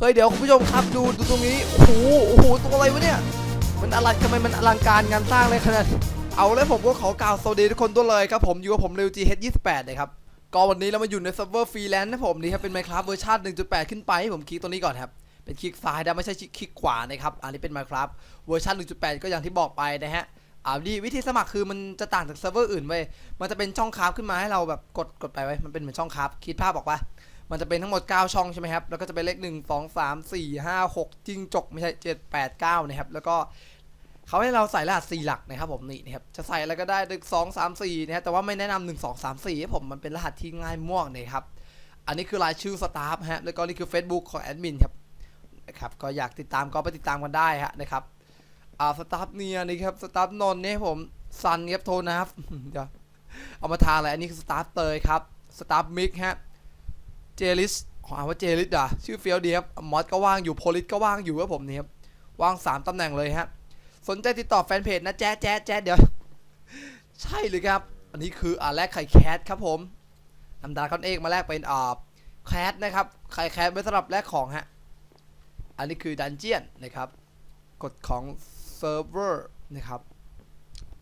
เคยเดี๋ยวคุณผู้ชมครับดูดูตรงนี้โอ้โหโอ้โหตัวอะไรวะเนี่ยมันอะไรทำไมมันอลังการงานสร้างเลยขนาดเอาเลยผมก็ขอกล่าวสวัสดีทุกคนตัวเลยครับผมอยู่กับผมเร็ว GH28 นะครับก็วันนี้เรามาอยู่ในเซิร์ฟเวอร์ฟรีแลนซ์นะผมนี่ครับเป็น Minecraft เวอร์ชัน1.8 ขึ้นไปให้ผมคลิกตัวนี้ก่อนครับเป็นคลิกซ้ายนะไม่ใช่คลิกขวานะครับอันนี้เป็น Minecraft เวอร์ชัน1.8 ก็อย่างที่บอกไปนะฮะอ่าดีวิธีสมัครคือมันจะต่างจากเซิร์ฟเวอร์อื่นเว้ยมันจะเป็นช่องคราฟขึ้นมาให้เราแบบกดกดไปไว้มันเป็นเหมือนช่องคราฟคิดภาพออกปะ มันจะเป็นทั้งหมด 9 ช่องใช่ไหมครับ แล้วก็จะเป็นเลข 1 2 3 4 5 6 จิ้งจก ไม่ใช่ 7 8 9 นะครับ แล้วก็เขาให้เราใส่รหัส 4 หลักนะครับผมนี่นะครับ จะใส่อะไรก็ได้1 2 3 4นะครับแต่ว่าไม่แนะนำ1 2 3 4ให้ผม มันเป็นรหัสที่ง่ายม่วงนะครับ อันนี้คือรายชื่อสตาฟฮะ แล้วก็นี่คือ Facebook ของแอดมินครับนะครับ ก็อยากติดตามก็ไปติดตามกันได้ฮะนะครับ อ่าสตาฟเนียนี่ครับ สตาฟนนท์เนี่ยผมซันครับโทนัฟเดี๋ยวเอามาทาอะไร อันนี้คือสตาฟเตยครับ สตาฟมิกฮะ เจลิสขออ่านว่าเจลิสอะชื่อเฟียวดีครับมอสก็ว่างอยู่โพลิสก็ว่างอยู่ครับผมนี่ครับว่าง3ตำแหน่งเลยฮะสนใจติดต่อแฟนเพจนะแจ๊แจ๊แจ๊เดี๋ยว ใช่เลยครับ อันนี้คืออ่าแลกไข่แคทครับผมนำดาคอนเอกมาแลกเป็นอ่าแคทนะครับไข่แคทไว้สำหรับแลกของฮะอันนี้คือดันเจียนนะครับกฎของเซิร์ฟเวอร์นะครับ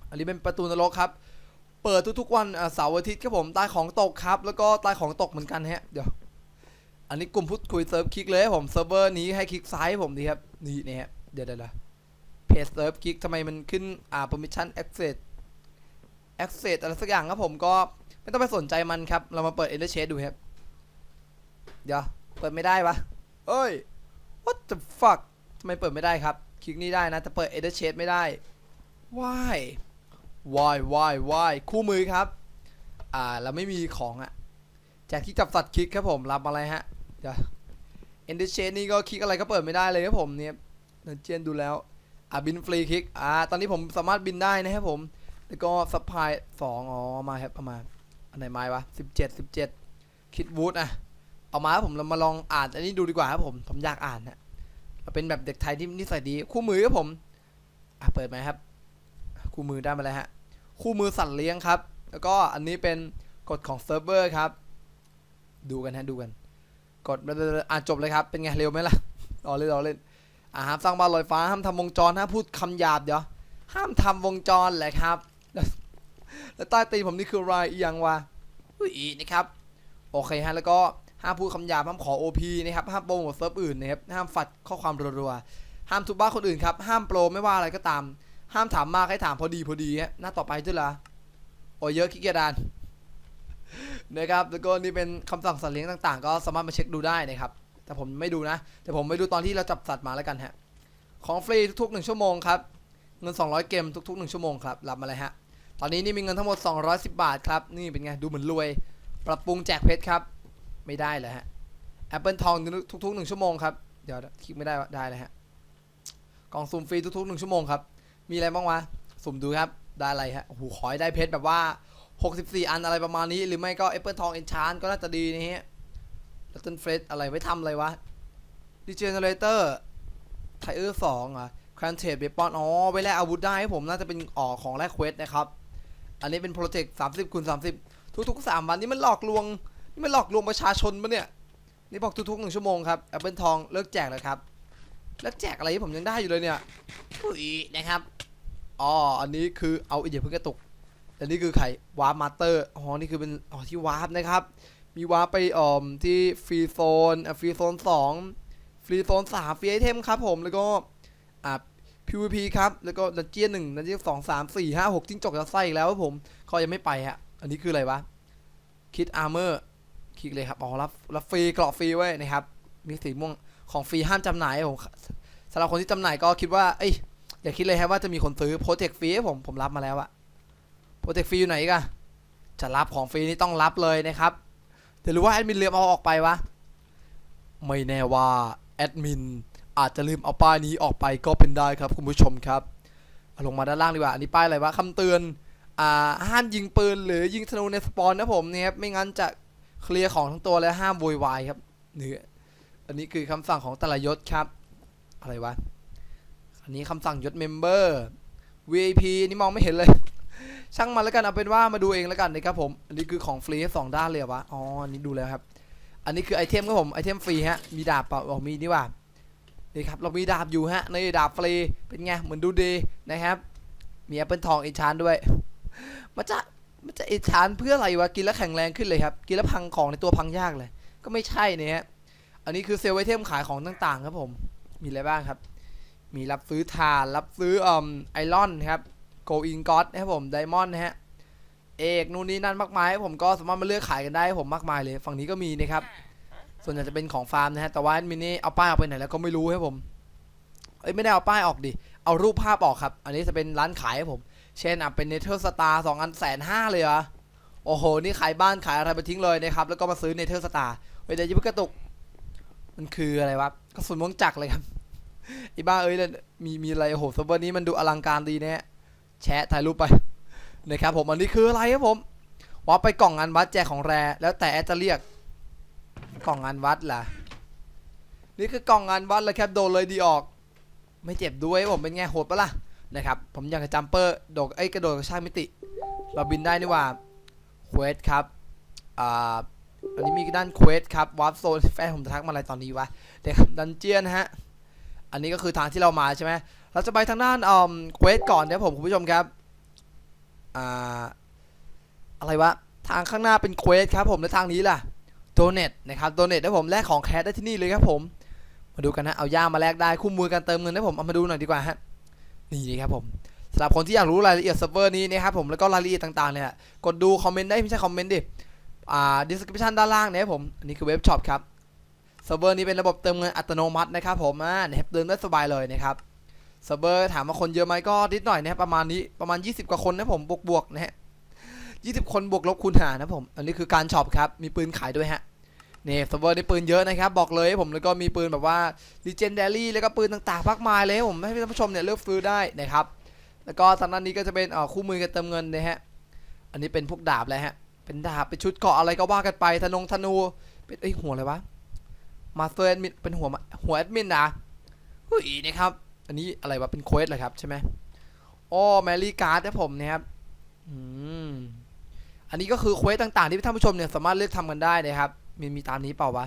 อันนี้เป็นประตูนรกครับ เปิดทุกๆวันอ่าเสาร์อาทิตย์ครับผมใต้ของตกครับ แล้วก็ใต้ของตกเหมือนกันฮะเดี๋ยว อันนี้กลุ่มพูดคุยเซิร์ฟคลิกเลยผมเซิร์ฟเวอร์นี้ให้คลิกซ้ายผมดีครับ นี่นี่ฮะเดี๋ยวเดี๋ยวเดี๋ยวเพจเซิร์ฟคลิกทำไมมันขึ้นอ่า permission access access อะไรสักอย่างครับผมก็ไม่ต้องไปสนใจมันครับ เรามาเปิด enter shade ดูครับ เดี๋ยว เปิดไม่ได้วะเอ้ย what the fuck ทำไมเปิดไม่ได้ครับ คลิกนี้ได้นะ แต่เปิด enter shade ไม่ได้ why why why why คู่มือครับ อ่า เราไม่มีของอะจากที่จับสัตว์คลิกครับผม รับอะไรฮะ เดี๋ยว ender shade นี่ก็คลิกอะไรก็เปิดไม่ได้เลยครับผมเนี่ยเนเจนดูแล้วอ่าบินฟรีคลิกอ่าตอนนี้ผมสามารถบินได้นะครับผมแล้วก็ซัพพลายสองอ๋อมาครับประมาณอันไหนไม้วะสิบเจ็ดสิบเจ็ดคิดวูดอะเอามาครับผมเรามาลองอ่านอันนี้ดูดีกว่าครับผมผมอยากอ่านนะเป็นแบบเด็กไทยที่นิสัยดีคู่มือครับผมอะเปิดไหมครับ คู่มือได้มาแล้วฮะคู่มือสัตว์เลี้ยงครับ แล้วก็อันนี้เป็นกฎของเซิร์ฟเวอร์ครับ ดูกันฮะดูกัน กดอ่านจบเลยครับ เป็นไงเร็วไหมล่ะรอเล่นรอเล่นอ่าห้ามสร้างบ้านลอยฟ้าห้ามทำวงจรห้ามพูดคำหยาบเดี๋ยวห้ามทำวงจรแหละครับ แล้วใต้ตีนผมนี่คืออะไรอีกอย่างวะอุ้ยนะครับโอเคฮะแล้วก็ห้ามพูดคำหยาบห้ามขอ OP นะครับห้ามโปรโมทเซิร์ฟอื่นนะครับห้ามฝัดข้อความรัวๆห้ามทุบบ้านคนอื่นครับห้ามโปรไม่ว่าอะไรก็ตาม ห้ามถามมากให้ถามพอดีพอดีฮะหน้าต่อไปด้วยละโอ้เยอะขี้เกียจอ่าน นะครับแล้วก็นี่เป็นคำสั่งสัตว์เลี้ยงต่าง ๆ ก็สามารถมาเช็คดูได้นะครับ แต่ผมไม่ดูนะ แต่ผมไปดูตอนที่เราจับสัตว์มาแล้วกันฮะ ของฟรีทุกๆหนึ่งชั่วโมงครับ เงิน 200 เกมทุกๆหนึ่งชั่วโมงครับรับมาเลยฮะ ตอนนี้นี่มีเงินทั้งหมด 210 บาทครับ นี่เป็นไง ดูเหมือนรวย ปรับปรุงแจกเพชรครับ ไม่ได้เลยฮะแอปเปิลทองทุกๆหนึ่งชั่วโมงครับ เดี๋ยวคลิกไม่ได้วะได้เลยฮะ กล่องสุ่มฟรีทุกๆหนึ่งชั่วโมงครับ มีอะไรบ้างวะ สุ่มดูครับ ได้อะไรฮะ โอ้โห ขอให้ได้เพชรแบบว่า 64 อันอะไรประมาณนี้ หรือไม่ก็แอปเปิลทองเอนชานก็น่าจะดีนะฮะลัตเติ้ลเฟรอะไรไว้ทำอะไรวะดีเจเนเรเตอร์ไทเออร์สองอะครนเทปเบปอนอ๋อไว้แลกอาวุธได้ให้ผมน่าจะเป็นออกของแลกเควสนะครับ อันนี้เป็นโปรเจกต์30คูณ30ทุกๆ3วันนี่มันหลอกลวง นี่มันหลอกลวงประชาชนปะเนี่ย นี่บอกทุกๆหนึ่งชั่วโมงครับแอปเปิลทองเลิกแจกแล้วครับเลิกแจกอะไรที่ผมยังได้อยู่เลยเนี่ยอุ้ยนะครับอ๋ออันนี้คือเอาอีเดียเพิ่งกระตุก อันนี้คือไข่วาร์ปมาสเตอร์อ๋อนี่คือเป็นอ๋อที่วาร์ปนะครับ มีวาร์ปไปอ่อมที่ฟรีโซนอะฟรีโซนสองฟรีโซนสามฟรีไอเทมครับผมแล้วก็อ่า PVP ครับ แล้วก็ดันเจียนหนึ่งดันเจียนสองสามสี่ห้าหกจิ้งจกจะไส้อีกแล้วครับผมเขายังไม่ไปฮะ อันนี้คืออะไรวะคิดอาร์เมอร์คลิกเลยครับอ๋อรับรับฟรีเกราะฟรีไว้นะครับ มีสีม่วงของฟรีห้ามจำหน่ายผมสำหรับคนที่จำหน่ายก็คิดว่าเอ้ยอย่าคิดเลยครับว่าจะมีคนซื้อโปรเทคฟรีผมผมรับมาแล้วอะ โปรเทคฟรีอยู่ไหนกันจะรับของฟรีนี่ต้องรับเลยนะครับแต่หรือว่าแอดมินลืมเอาออกไปวะ ไม่แน่ว่าแอดมินอาจจะลืมเอาป้ายนี้ออกไปก็เป็นได้ครับคุณผู้ชมครับลงมาด้านล่างดีกว่า อันนี้ป้ายอะไรวะคำเตือน อ่า ห้ามยิงปืนหรือยิงธนูในสปอนนะผมเนี่ยครับ ไม่งั้นจะเคลียร์ของทั้งตัวและห้ามโวยวายครับนี่อันนี้คือคำสั่งของแต่ละยศครับ อะไรวะ อันนี้คำสั่งยศเมมเบอร์ VIP นี่มองไม่เห็นเลย ช่างมันแล้วกันเอาเป็นว่ามาดูเองแล้วกันนะครับผมอันนี้คือของฟรีสองด้านเลยวะอ๋ออันนี้ดูแล้วครับ อันนี้คือไอเทมครับผมไอเทมฟรีฮะมีดาบเปล่าบอกมีนี่ว่านี่ครับเรามีดาบอยู่ฮะในดาบฟรีเป็นไงเหมือนดูดีนะครับ มีแอปเปิลทองอีชานด้วยมันจะมันจะอีชานเพื่ออะไรวะกินแล้วแข็งแรงขึ้นเลยครับกินแล้วพังของในตัวพังยากเลย ก็ไม่ใช่เนี่ยฮะอันนี้คือเซลล์ไอเทมขายของต่างๆ ครับผมมีอะไรบ้างครับ มีรับซื้อทานรับซื้ออืมไอรอนครับ โกอินก็อตนะครับผมไดมอนด์นะฮะเอกนู่นนี่นั่นมากมายผมก็สามารถมาเลือกขายกันได้ให้ผมมากมายเลย ฝั่งนี้ก็มีนะครับ ส่วนใหญ่จะเป็นของฟาร์มนะฮะแต่ว่ามินนี่เอาป้ายออกไปไหนแล้วก็ไม่รู้ครับผมเอ้ยไม่ได้เอาป้ายออกดิเอารูปภาพออกครับ อันนี้จะเป็นร้านขายให้ผม เช่นอะเป็นเนเธอร์สตาร์สองอันแสนห้าเลยเหรอโอ้โห นี่ขายบ้านขายอะไรไปทิ้งเลยนะครับ แล้วก็มาซื้อเนเธอร์สตาร์เฮ้ยเดี๋ยวยิบกระตุก มันคืออะไรวะก็สุนวงจักรเลยครับอ้บ้าเอ้ยเนี่ยมีมีอะไรโอ้โหเซิร์ฟเวอร์นี้มันดูอลังการดีนะฮะ แชะถ่ายรูปไปนะครับผมอันนี้คืออะไรครับผมว่าไปกล่องงานวัดแจกของแรแล้วแต่แอดจะเรียกกล่องงานวัดล่ะนี่คือกล่องงานวัดเลยครับโดนเลยดีออก ไม่เจ็บด้วยผมเป็นไงโหดปะล่ะนะครับผมอยากจะจัมเปอร์โดดไอ้กระโดดกระชากมิติ เราบินได้นี่ว่าเควสครับอ่าอันนี้มีด้านเควสครับวาร์ปโซนแฟนผมจะทักมาอะไรตอนนี้วะเด็กดันเจียนฮะอันนี้ก็คือทางที่เรามาใช่ไหม เราจะไปทางด้านอ่าเควสก่อนนะผมคุณผู้ชมครับอ่าอะไรวะทางข้างหน้าเป็นเควสครับผมและทางนี้ล่ะโดเนตนะครับโดเนตได้ผมแลกของแคสได้ที่นี่เลยครับผมมาดูกันนะเอาย่ามาแลกได้คู่มือการเติมเงินได้ผมเอามาดูหน่อยดีกว่าฮะนี่ครับผมสำหรับคนที่อยากรู้รายละเอียดเซิร์ฟเวอร์นี้นะครับผมแล้วก็รายละเอียดต่างๆเนี่ยกดดูคอมเมนต์ได้ไม่ใช่คอมเมนต์ดิอ่า description ด้านล่างเนี่ยครับผมอันนี้คือเว็บช็อปครับเซิร์ฟเวอร์นี้เป็นระบบเติมเงินอัตโนมัตินะครับผมอ่านะครับเดินได้สบายเลยนะครับ เซิร์ฟเวอร์ถามว่าคนเยอะไหมก็นิดหน่อยนะประมาณนี้ประมาณ 20 กว่าคนนะผมบวกบวกๆนะฮะ20คนบวกลบคูณหารนะผม อันนี้คือการช็อปครับ มีปืนขายด้วยฮะเนี่เซิร์ฟเวอร์นี่ปืนเยอะนะครับ บอกเลยผมแล้วก็มีปืนแบบว่า legendary แล้วก็ปืนต่างๆมากมายเลยผมให้ท่านผู้ชมเนี่ยเลือกซื้อได้นะครับ แล้วก็ทางด้านนี้ก็จะเป็นอ่อคู่มือการเติมเงินนะฮะ อันนี้เป็นพวกดาบเลยฮะ เป็นดาบเป็นชุดเกาะอะไรก็ว่ากันไปธนงธนู เป็นเอ้หัวอะไรวะ มาสเตอร์แอดมินเป็นหัวหัวแอดมินนะเฮ้ยนะครับ อันนี้อะไรวะเป็นเควสเหรอครับใช่ไหมโอ้แมรี่การ์ดนะผมนะครับอืมอันนี้ก็คือเควสต่างๆ ที่ท่านผู้ชมเนี่ยสามารถเลือกทำกันได้นะครับ มีมีตามนี้เปล่าวะ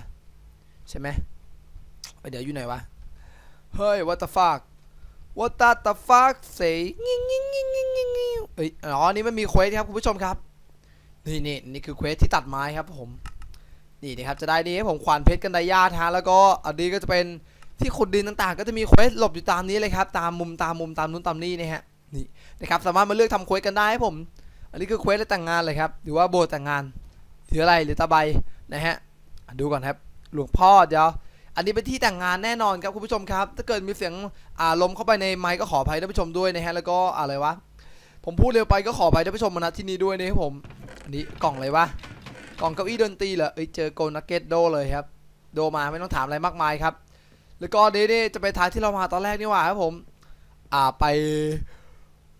ใช่ไหมเอ้ยเดี๋ยวอยู่ไหนวะเฮ้ย what the fuck what the fuck say งิงงิงงิงงิงงิงงิงเอ้ยอ๋ออันนี่มันมีเควสครับคุณผู้ชมครับนี่นี่นี่คือเควสที่ตัดไม้ครับผมนี่นะครับจะได้นี่ให้ผมควานเพชรกันไดญาติฮะแล้วก็อันนี้ก็จะเป็น ที่ขุดดินต่างๆ ก็จะมีเควสหลบอยู่ตามนี้เลยครับ ตามมุมตามมุมตามนู้นตามนี้นะฮะนี่นะครับสามารถมาเลือกทำเควสกันได้ครับผม อันนี้คือเควสแต่งงานเลยครับหรือว่าโบสถ์แต่งงานหรืออะไรหรือตะไบนะฮะดูก่อนครับหลวงพ่อเดี๋ยวอันนี้เป็นที่แต่งงานแน่นอนครับคุณผู้ชมครับ ถ้าเกิดมีเสียงอ่าลมเข้าไปในไมค์ก็ขออภัยท่านผู้ชมด้วยนะฮะแล้วก็อะไรวะผมพูดเร็วไปก็ขออภัยท่านผู้ชมมาณที่นี้ด้วยนะครับผมอันนี้กล่องอะไรวะกล่องเก้าอี้ดนตรีเหรอเอ้ยเจอโกนักเก็ตโดเลยครับโดมาไม่ต้องถามอะไรมากมายครับ แล้วก็เดนี่จะไปทางที่เรามาตอนแรกนี่หว่าครับผม อ่าไป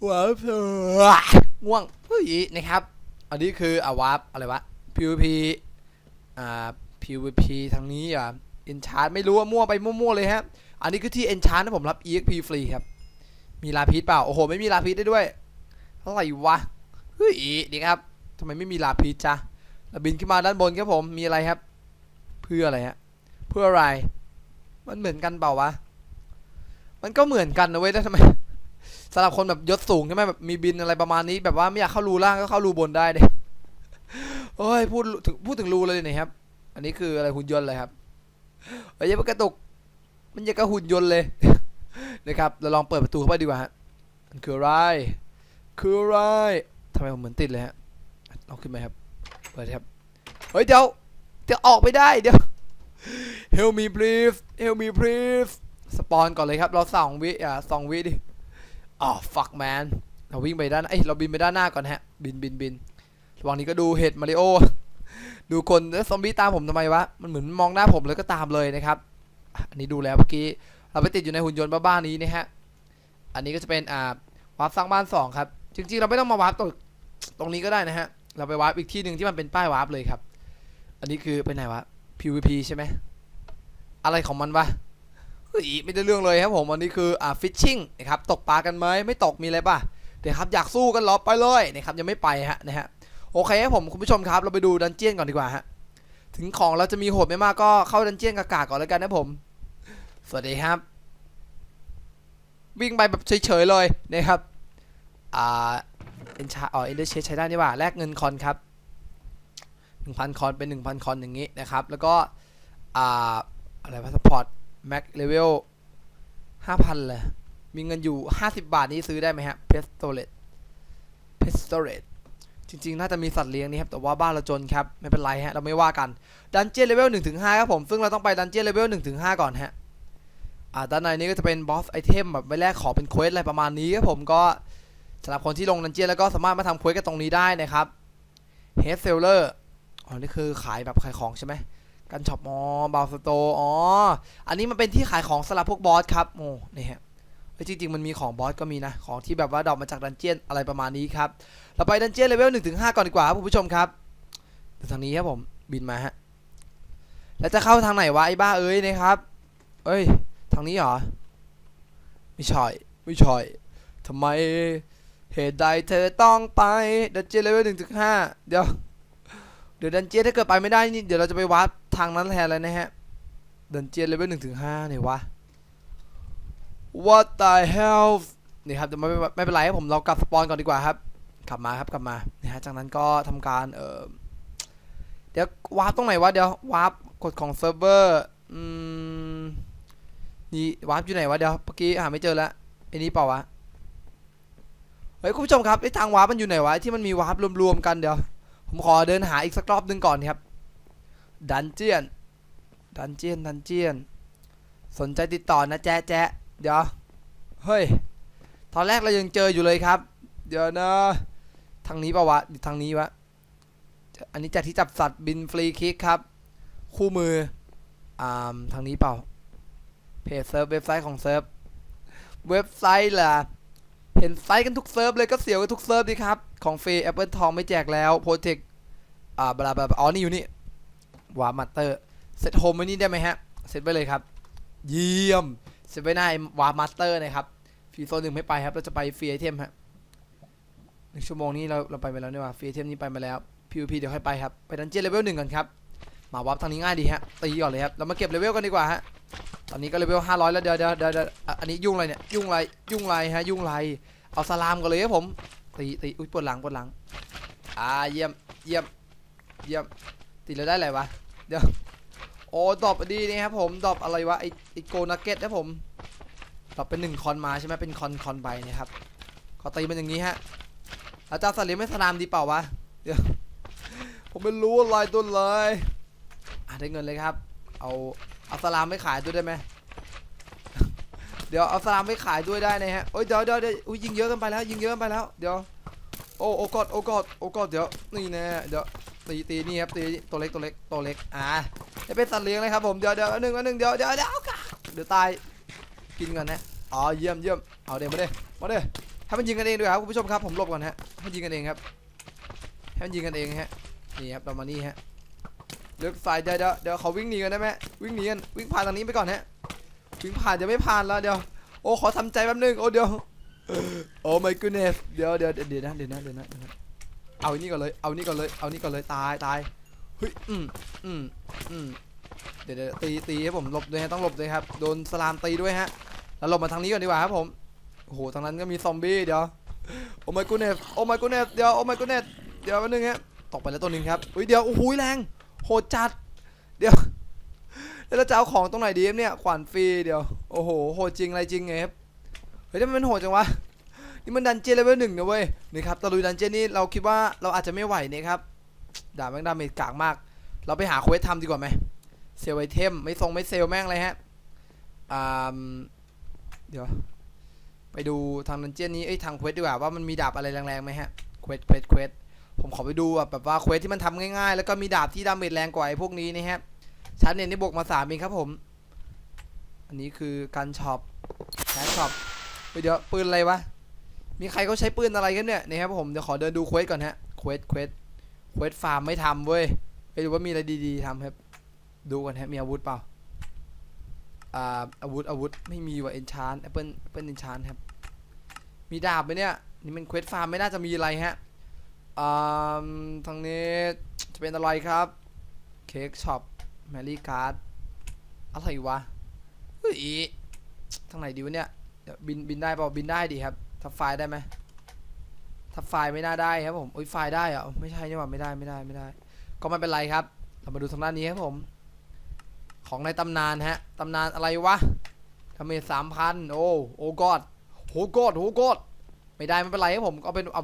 วาร์ปง่วงเฮ้ยนะครับ อันนี้คืออาวาร์ปอะไรวะ PVP อ่า PVP ทางนี้อะ Enchant ไม่รู้ว่ามั่วไปมั่วๆเลยฮะ อันนี้คือที่ Enchant นะผมรับ EXP ฟรีครับ มีลาพิษเปล่า โอ้โห ไม่มีลาพิษได้ด้วยอะไรวะเฮ้ยนี่ครับทำไมไม่มีลาพิษจ้ะเราบินขึ้นมาด้านบนครับผม มีอะไรครับ เพื่ออะไรฮะ เพื่ออะไร มันเหมือนกันเปล่าวะ มันก็เหมือนกันนะเว้ยแต่ทำไมสำหรับคนแบบยศสูงใช่ไหมแบบมีบินอะไรประมาณนี้แบบว่าไม่อยากเข้ารูล่างก็เข้ารูบนได้เด้โอ้ยพูดถึงพูดถึงรูเลยนี่ยครับ อันนี้คืออะไรหุ่นยนต์เลยครับเอ้ยมันกระตุก มันยังกับหุ่นยนต์เลยนะครับ เราลองเปิดประตูเข้าไปดีกว่าฮะมันคืออะไร คืออะไรทำไมผมเหมือนติดเลยฮะลองขึ้นไหมครับ เปิดครับ เฮ้ยเดี๋ยวเดี๋ยวออกไม่ได้เดี๋ยว Help me please Help me please สปอนก่อนเลยครับ เราสองวิอ่าสองวิดิอ๋อ fuck man เราวิ่งไปด้านเอ้ยเราบินไปด้านหน้าก่อนฮะ บินบินบินระหว่างนี้ก็ดูเห็ดมาริโอดูคนแล้วซอมบี้ตามผมทำไมวะ มันเหมือนมองหน้าผมแล้วก็ตามเลยนะครับ อันนี้ดูแล้วเมื่อกี้ เราไปติดอยู่ในหุ่นยนต์บ้าๆนี้นะฮะ อันนี้ก็จะเป็นอ่าวาร์ปสร้างบ้านสองครับ จริงๆ เราไม่ต้องมาวาร์ปตรงตรงนี้ก็ได้นะฮะ เราไปวาร์ปอีกที่หนึ่งที่มันเป็นป้ายวาร์ปเลยครับ อันนี้คือไปไหนวะ PVP ใช่ไหมอะไรของมันวะเฮ้ยไม่ได้เรื่องเลยครับผมอันนี้คืออ่าฟิชชิ่งนะครับตกปลากันไหมไม่ตกมีอะไรป่ะเดี๋ยวครับอยากสู้กันหรอไปเลยนะครับยังไม่ไปฮะนะฮะโอเคครับผมคุณผู้ชมครับเราไปดูดันเจียนก่อนดีกว่าฮะถึงของเราจะมีโหดไม่มากก็เข้าดันเจียนกากาก่อนแล้วกันนะผม สวัสดีครับ วิ่งไปแบบเฉยๆเลยนะครับอ่าเอ็นชาอ๋อเอ็นเดอร์เชใช้ได้นี่ว่าแลกเงินคอนครับ 1,000 คอนเป็น 1,000 คอนอย่างนี้นะครับ แล้วก็ อ่า อะไรพาสปอร์ตแม็กเลเวล5,000 เลย มีเงินอยู่ 50 บาทนี้ซื้อได้ไหมฮะเพสโตเลตเพสโตเลตจริงๆ น่าจะมีสัตว์เลี้ยงนี่ครับ แต่ว่าบ้านเราจนครับ ไม่เป็นไรฮะ เราไม่ว่ากัน ดันเจี้ยนเลเวล1-5 ครับผม ซึ่งเราต้องไปดันเจี้ยนเลเวล1-5 ก่อนฮะ อ่า ด้านในนี้ก็จะเป็นบอสไอเทมแบบไว้แรกขอเป็นเควสอะไรประมาณนี้ครับผมก็สำหรับคนที่ลงดันเจี้ยนแล้วก็สามารถมาทำเควสกันตรงนี้ได้นะครับเฮดเซลเลอร์ อ๋อ นี่คือขายแบบขายของใช่ไหมกันช็อปอ๋อบาวสโตอ๋อ อันนี้มันเป็นที่ขายของสำหรับพวกบอสครับโอ้นี่ฮะเฮ้จริงๆมันมีของบอสก็มีนะ ของที่แบบว่าดรอปมาจากดันเจียนอะไรประมาณนี้ครับ เราไปดันเจียนเลเวล1-5ก่อนดีกว่าครับคุณผู้ชมครับทางนี้ครับผมบินมาฮะ แล้วจะเข้าทางไหนวะไอ้บ้าเอ้ยนะครับ เอ้ย ทางนี้เหรอ ไม่ใช่ไม่ใช่ทำไมเหตุใดเธอต้องไปดันเจียนเลเวล1-5เดี๋ยว เดี๋ยวดันเจียถ้าเกิดไปไม่ได้นี่เดี๋ยวเราจะไปวัดทางนั้นแทนเลยนะฮะ ดันเจียนเลเวล1-5เนี่ยวะ What the hell นี่ครับเดี๋ยวไม่ไม่ไม่เป็นไรครับผมเรากลับสปอนก่อนดีกว่าครับ กลับมาครับกลับมานะฮะจากนั้นก็ทำการเออเดี๋ยววาร์ปตรงไหนวะเดี๋ยววาร์ปกดของเซิร์ฟเวอร์อืมนี่วาร์ปอยู่ไหนวะเดี๋ยวเมื่อกี้หาไม่เจอแล้วไอ้นี่เปล่าวะเฮ้ยคุณผู้ชมครับไอ้ทางวาร์ปมันอยู่ไหนวะที่มันมีวาร์ปรวมๆกันเดี๋ยว ผมขอเดินหาอีกสักรอบหนึงก่อนครับ ดันเจียน ดันเจียน ดันเจียน สนใจติดต่อนะแจ๊ะแจ๊ะเดี๋ยว เฮ้ย ตอนแรกเรายังเจออยู่เลยครับ เดี๋ยวนะ ทางนี้ปะวะทางนี้วะ อันนี้จากที่จับสัตว์บินฟรีคิกครับ คู่มือ อ่า ทางนี้เปล่า เพจเซิร์ฟเว็บไซต์ของเซิร์ฟ เว็บไซต์ล่ะเห็นไซต์กันทุกเซิร์ฟเลยก็เสียวกันทุกเซิร์ฟดีครับ ของฟรี Apple ทองไม่แจกแล้วโปรเทคอ่าบลาบลาอ๋อนี่อยู่นี่วามาเตอร์เซตโฮมไว้นี่ได้ไหมฮะเซตไว้เลยครับ เยี่ยมเซตไว้หน้าวามาสเตอร์นะครับฟรีโซนหนึ่งไม่ไปครับ เราจะไปฟรีไอเทมฮะหนึ่งชั่วโมงนี้เราเราไปไปแล้วเนี่หว่าฟรีไอเทมนี้ไปมาแล้ว PVP เดี๋ยวค่อยไปครับ ไปดันเจี้ยนเลเวลหนึ่งก่อนครับ มาวับทางนี้ง่ายดีฮะตีก่อนเลยครับ เรามาเก็บเลเวลกันดีกว่าฮะตอนนี้ก็เลเวล500แล้วเดี๋ยวเดี๋ยวเดี๋ยวเดี๋ยวอันนี้ยุ่งอะไรเนี่ยยุ่งอะไรยุ่งอะไรฮะยุ่งอะไรเอาสลามกันเลยครับผม ตีตีอุ้ยปวดหลังปวดหลัง อ่าเยี่ยมเยี่ยมเยี่ยมตีแล้วได้อะไรวะเดี๋ยวโอ้ดอปดีนี่ครับผมดอปอะไรวะไอไอโกนักเก็ตนะผมดอปเป็นหนึ่งคอนมาใช่ไหมเป็นคอนคอนใบเนะครับขอตีมันอย่างนี้ฮะอาจารย์สลี้ยงไม่สลามดีเปล่าวะเดี๋ยวผมไม่รู้อะไรตัวเลยอะได้เงินเลยครับ เอาเอาสลามไม่ขายด้วยได้ไหม เดี๋ยวเอาสลามไม่ขายด้วยได้นะฮะโอ้ยเดี๋ยวเดี๋ยวเดี๋ยวอุ้ยยิงเยอะเกันไปแล้วยิงเยอะเกันไปแล้วเดี๋ยวโอ้โอ้กอดโอ้กอดโอ้กอดเดี๋ยวนี่แน่เดี๋ยวตีตีนี่ครับตีตัวเล็กตัวเล็กตัวเล็กอ่าจะเป็นสัตว์เลี้ยงเลยครับผมเดี๋ยวเดี๋ยวอันหนึ่งอันหนึ่งเดี๋ยวเดี๋ยวเดี๋ยวเอากะเดี๋ยวตายกินก่อนนะอ๋อเยี่ยมเยี่ยมเอาเดี๋ยวมาเด้มาเด้ให้มันยิงกันเองด้วยครับคุณผู้ชมครับผมหลบก่อนฮะให้มันยิงกันเองครับให้มันยิงกันเองฮะนี่ครับประมานี้ฮะเลือกสายเดี๋ยวเดี๋ยวเดี๋ยวเขาวิ่งหนีกันได้ไหมวิ่งหนีกันวิ่งผ่านทางนี้ไปก่อนฮะ วิ่งผ่านจะไม่ผ่านแล้วเดี๋ยว โอ้ขอทำใจแป๊บนึงโอ้เดี๋ยวโอ้ my goodness เดี๋ยวเดี๋ยวเดี๋ยวนะเดี๋ยวนะเดี๋ยวนะเอาอันนี้ก่อนเลยเอาอันนี้ก่อนเลยเอาอันนี้ก่อนเลยตายตายเฮ้ยอืมอืมอืมเดี๋ยวเดี๋ยวตีตีให้ผมหลบด้วยฮะต้องหลบด้วยครับโดนสลามตีด้วยฮะแล้วหลบมาทางนี้ก่อนดีกว่าครับผมโอ้โหทางนั้นก็มีซอมบี้เดี๋ยวโอ้ my goodness โอ้ my goodness เดี๋ยวโอ้ my goodness เดี๋ยวแป๊บนึงฮะตกไปแล้วตัวหนึ่งครับอุ้ยเดี๋ยวโอ้โหแรงโหดจัด เดี๋ยว แล้วเราจะเอาของตรงไหนดีเนี่ยขวานฟรีเดี๋ยวโอ้โหโหดจริงอะไรจริงไงครับเฮ้ยทำไมมันโหดจังวะนี่มันดันเจี้ยนเลเวลหนึ่งนะเว้ยนี่ครับตะลุยดันเจี้ยนนี่เราคิดว่าเราอาจจะไม่ไหวนะครับด่าแม่งดาเมจกากมาก เราไปหาเควสทำดีกว่าไหมเซลไอเทมไม่ทรงไม่เซลแม่งเลยฮะอ่าเดี๋ยว ไปดูทางดันเจียนนี้เอ้ยทางเควสดีกว่าว่ามันมีดาบอะไรแรงๆไหมฮะเควสเควสเควสผมขอไปดูอะแบบว่าเควสที่มันทำง่ายๆ แล้วก็มีดาบที่ดาเมจแรงกว่าไอ้พวกนี้นะฮะ ชั้นเนี่ยนี่บวกมาสามเองครับผม อันนี้คือการช็อปแคชช็อปเฮ้ยเดี๋ยวปืนอะไรวะ มีใครเขาใช้ปืนอะไรกันเนี่ยนี่ครับผม เดี๋ยวขอเดินดูเควสก่อนฮะ เควส เควส เควสฟาร์มไม่ทำเว้ยไปดูว่ามีอะไรดีๆทำครับ ดูกันฮะ มีอาวุธเปล่า อ่า อาวุธ อาวุธ ไม่มีว่ะเอนชานแอปเปิลแอปเปิลเอนชานครับ มีดาบไหมเนี่ย นี่มันเควสฟาร์มไม่น่าจะมีอะไรฮะ อ่า ทางนี้จะเป็นอะไรครับ เค้กช็อป แมรี่การ์ดอะไรวะเฮ้ยทางไหนดีวะเนี่ยบินบินได้เปล่าบินได้ดีครับทับไฟได้ไหมทับไฟไม่น่าได้ครับผมโอ้ยไฟได้เหรอไม่ใช่นี่หว่าไม่ได้ไม่ได้ไม่ได้ ก็ไม่เป็นไรครับ เรามาดูทางด้านนี้ครับผม ของในตำนานฮะตำนานอะไรวะทำเมสามพันโอ้โอ้กอดโหกอดโหกอดไม่ได้ไม่เป็นไรครับผมก็เอาเป็นเอา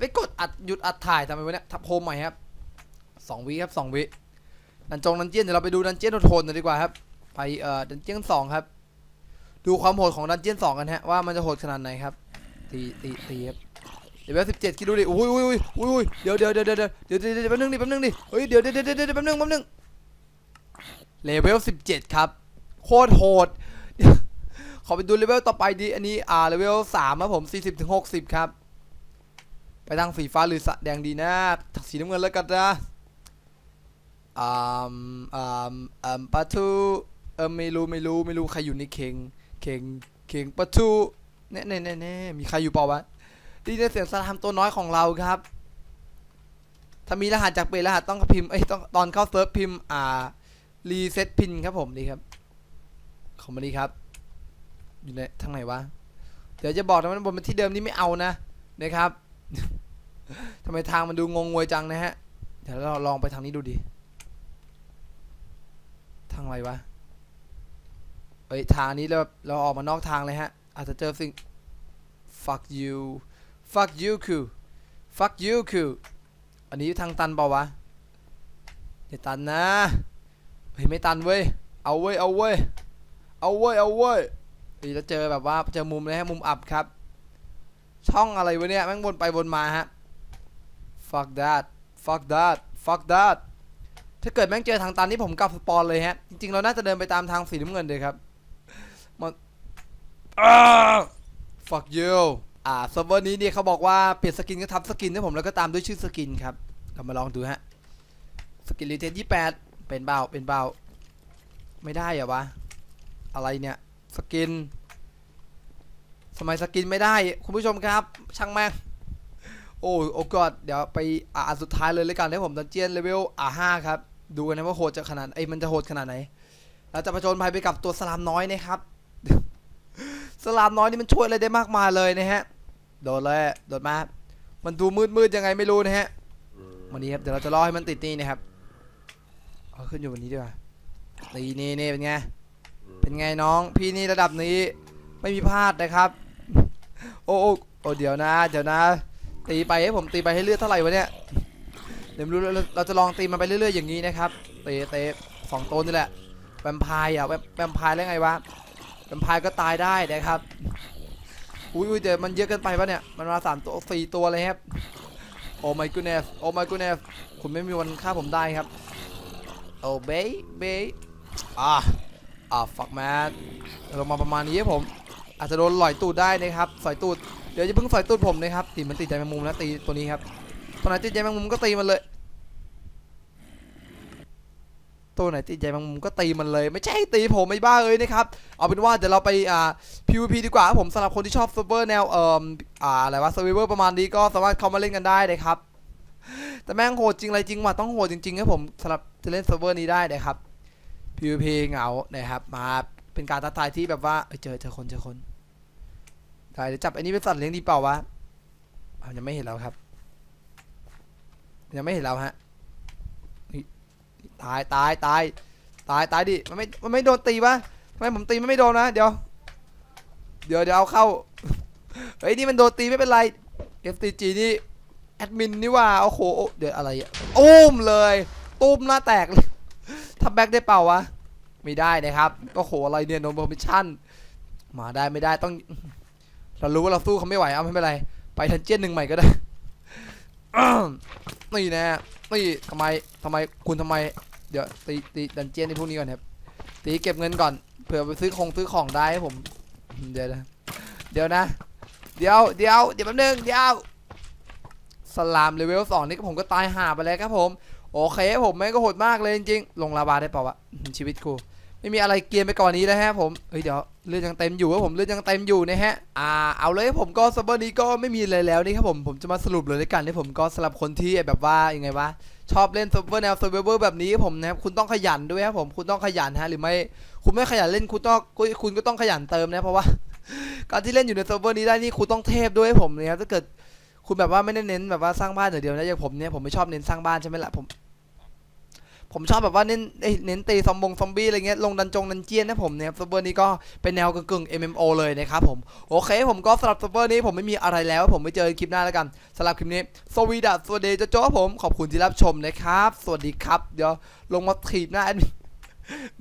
ไปกดอัดหยุดอัดถ่ายทำไมวะเนี่ยทับโฮมใหม่ครับสองวิครับสองวิ ดันจงดันเจียนเดี๋ยวเราไปดูดันเจียนโทนหน่อยดีกว่าครับ ไปเอ่อดันเจียนสองครับ ดูความโหดของดันเจียนสองกันฮะว่ามันจะโหดขนาดไหนครับตีตีตีครับเดี๋ยวสิบเจ็ดคิดดูดิอุ้ยอุ้ยอุ้ยอุ้ยอุ้ยเดี๋ยวเดี๋ยวเดี๋ยวเดี๋ยวเดี๋ยวเดี๋ยวแป๊บนึงดิแป๊บนึงดิเฮ้ยเดี๋ยวเดี๋ยวเดี๋ยวเดี๋ยวแป๊บนึงแป๊บนึงเลเวลสิบเจ็ดครับโคตรโหดขอไปดูเลเวลต่อไปดีอันนี้อ่าเลเวลสามครับผมสี่สิบถึงหกสิบครับ ไปทางสีฟ้าหรือสแดงดีนะสีน้ำเงินแล้วกันนะ อ่าอ่าอ่าปะทูเออไม่รู้ไม่รู้ไม่รู้ใครอยู่ในเข่งเข่งเข่งปะทูเน่เน่เน่เน่มีใครอยู่เปล่าวะดีในเสียงสลามตัวน้อยของเราครับ ถ้ามีรหัสจากเปรหัสต้องพิมพ์เอ้ต้องตอนเข้าเซิร์ฟพิมพ์อ่ารีเซ็ตพินครับผมดีครับขอมาดีครับ อยู่ในทางไหนวะเดี๋ยวจะบอกนะว่าบนที่เดิมนี่ไม่เอานะนะครับทำไมทางมันดูงงงวยจังนะฮะเดี๋ยวเราลองไปทางนี้ดูดิ ทางอะไรวะเอ้ยทางนี้เราเราออกมานอกทางเลยฮะ อาจจะเจอสิ่ง fuck you fuck you คือ fuck you คืออันนี้ทางตันเปล่าวะอย่าตันนะเฮ้ยไม่ตันเว้ยเอาเว้ยเอาเว้ยเอาเว้ยเอาเว้ยเดี๋ยวจะเจอแบบว่าเจอมุมเลยฮะมุมอับครับ ช่องอะไรวะเนี่ยแม่งวนไปวนมาฮะ fuck that fuck that fuck that ถ้าเกิดแม่งเจอทางตันนี่ผมกลับสปอนเลยฮะ จริงๆ เราน่าจะเดินไปตามทางสีน้ำเงินเลยครับมันอ้า fuck you อ่าเซิร์ฟเวอร์นี้เนี่ยเขาบอกว่าเปลี่ยนสกินก็ทับสกินให้ผมแล้วก็ตามด้วยชื่อสกินครับ เรามาลองดูฮะ สกินรีเทนยี่แปดเป็นเบาเป็นเบาไม่ได้เหรอวะ อะไรเนี่ย สกินสมัยสกินไม่ได้ คุณผู้ชมครับ ช่างแม่งโอ้โอ้กอดเดี๋ยวไปอ่าสุดท้ายเลยเลยกันให้ผมดันเจียนเลเวลอ่าห้าครับ ดูกันนะว่าโหดจะขนาดไอ้ยมันจะโหดขนาดไหนเราจะประจนภัยไปกับตัวสลามน้อยนะครับ สลามน้อยนี่มันช่วยอะไรได้มากมายเลยนะฮะ โดดเลยโดดมา มันดูมืดมืดๆยังไงไม่รู้นะฮะ วันนี้ครับเดี๋ยวเราจะรอให้มันติดนี่นะครับเอาขึ้นอยู่วันนี้ดีกว่าตีนี่นี่เป็นไง เป็นไงน้อง พี่นี่ระดับนี้ไม่มีพลาดนะครับ โอ้โอ้โอ้เดี๋ยวนะ เดี๋ยวนะ ตีไปให้ผมตีไปให้เลือดเท่าไหร่วะเนี่ยเดี๋ยวไม่รู้เราเราจะลองตีมันไปเรื่อยๆอย่างนี้นะครับเตะเตะสองตัวนี่แหละแวมไพร์อะแวมไพร์แล้วไงวะแวมไพร์ก็ตายได้นะครับอุ้ยเดี๋ยวมันเยอะเกินไปปะเนี่ยมันมาสามตัวสี่ตัวเลยครับโอ้ my goodness โอ้ my goodness คุณไม่มีวันฆ่าผมได้ครับโอ้เบย์เบย์อ่าอ่า fuck man ลงมาประมาณนี้ผม อาจจะโดนลอยตูดได้นะครับสอยตูดเดี๋ยวจะเพิ่งสอยตูดผมนะครับตีมันติดใจแมงมุมนะตีตัวนี้ครับ ตัวไหนติดใจแมงมุมก็ตีมันเลย ตัวไหนติดใจแมงมุมก็ตีมันเลย ไม่ใช่ตีผมไม่บ้าเอ้ยนะครับ เอาเป็นว่าเดี๋ยวเราไปอ่า PVP ดีกว่าครับผมสำหรับคนที่ชอบเซิร์ฟเวอร์แนวเอ่ออ่าอะไรวะเซิร์ฟเวอร์ประมาณนี้ก็สามารถเข้ามาเล่นกันได้นะครับ แต่แม่งโหดจริงอะไรจริงว่ะต้องโหดจริงๆครับผมสำหรับจะเล่นเซิร์ฟเวอร์นี้ได้นะครับ PVP เหงานะครับมาเป็นการท้าทายที่แบบว่าเอ้ยเจอเจอคนเจอคนได้เดี๋ยวจับอันนี้เป็นสัตว์เลี้ยงดีเปล่าวะยังไม่เห็นเราครับ ยังไม่เห็นเราฮะตายตายตายตายตายดิมันไม่มันไม่โดนตีปะทำไมผมตีมันไม่โดนนะเดี๋ยว เดี๋ยวเดี๋ยวเอาเข้าเฮ้ยนี่มันโดนตีไม่เป็นไร FTG นี่แอดมินนี่ว่าโอ้โหเดี๋ยวอะไรอะตุ้มเลยตุ้มหน้าแตกเลยทำแบ็กได้เปล่าวะไม่ได้นะครับโอ้โหอะไรเนี่ยโนโมมิชั่นมาได้ไม่ได้ต้องเรารู้ว่าเราสู้เขาไม่ไหวเอาไม่เป็นไร ไปทันเจียนหนึ่งใหม่ก็ได้ นี่น่นี่ทำไมทำไมคุณทำไม เดี๋ยวตีตีดันเจียนในพวกนี้ก่อนครับ ตีเก็บเงินก่อน เผื่อไปซื้อของซื้อของได้ผม เดี๋ยวนะเดี๋ยวนะ เดี๋ยวเดี๋ยวเดี๋ยวแป๊บนึงเดี๋ยวสลามเลเวลสองนี่ผมก็ตายห่าไปแล้วครับผม โอเคผมแม่งก็โหดมากเลยจริงๆ ลงลาบาได้เปล่าวะชีวิตกู ไม่มีอะไรเกียนไปก่อนนี้แล้วฮะผมเฮ้ยเดี๋ยวเลือดยังเต็มอยู่ครับผมเลือดยังเต็มอยู่นะฮะอ่าเอาเลยผมก็ซับเบอร์นี้ก็ไม่มีอะไรแล้วนี่ครับผมผมจะมาสรุปเลยด้วยกันที่ผมก็สำหรับคนที่แบบว่ายังไงวะชอบเล่นซับเบอร์แนวซอร์เวอร์แบบนี้ผมนะครับคุณต้องขยันด้วยครับผมคุณต้องขยันฮะหรือไม่คุณไม่ขยันเล่นคุณต้องคุณก็ต้องขยันเติมนะเพราะว่าการที่เล่นอยู่ในเซิร์ฟเวอร์นี้ได้นี่คุณต้องเทพด้วยผมนะครับถ้าเกิดคุณแบบว่าไม่ได้เน้นแบบว่าสร้างบ้านอย่างเดียวนะอย่างผมเนี่ยผมไม่ชอบเน้นสร้างบ้านใช่ไหมล่ะผม ผมชอบแบบว่าเน้นเน้นตีซอมบงซอมบี้อะไรเงี้ยลงดันจงดันเจียนนะผมเนี่ยซับเวอร์นี้ก็เป็นแนวกึ่งๆ MMO เลยนะครับผมโอเค ผมก็สำหรับซับเวอร์นี้ผมไม่มีอะไรแล้ว ผมไปเจอคลิปหน้าแล้วกันสำหรับคลิปนี้สวีดัสสวัสดีจ้าจ้ผมขอบคุณที่รับชมนะครับ สวัสดีครับ เดี๋ยวลงมาถีบหน้าแอดมิน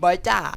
บายจ้า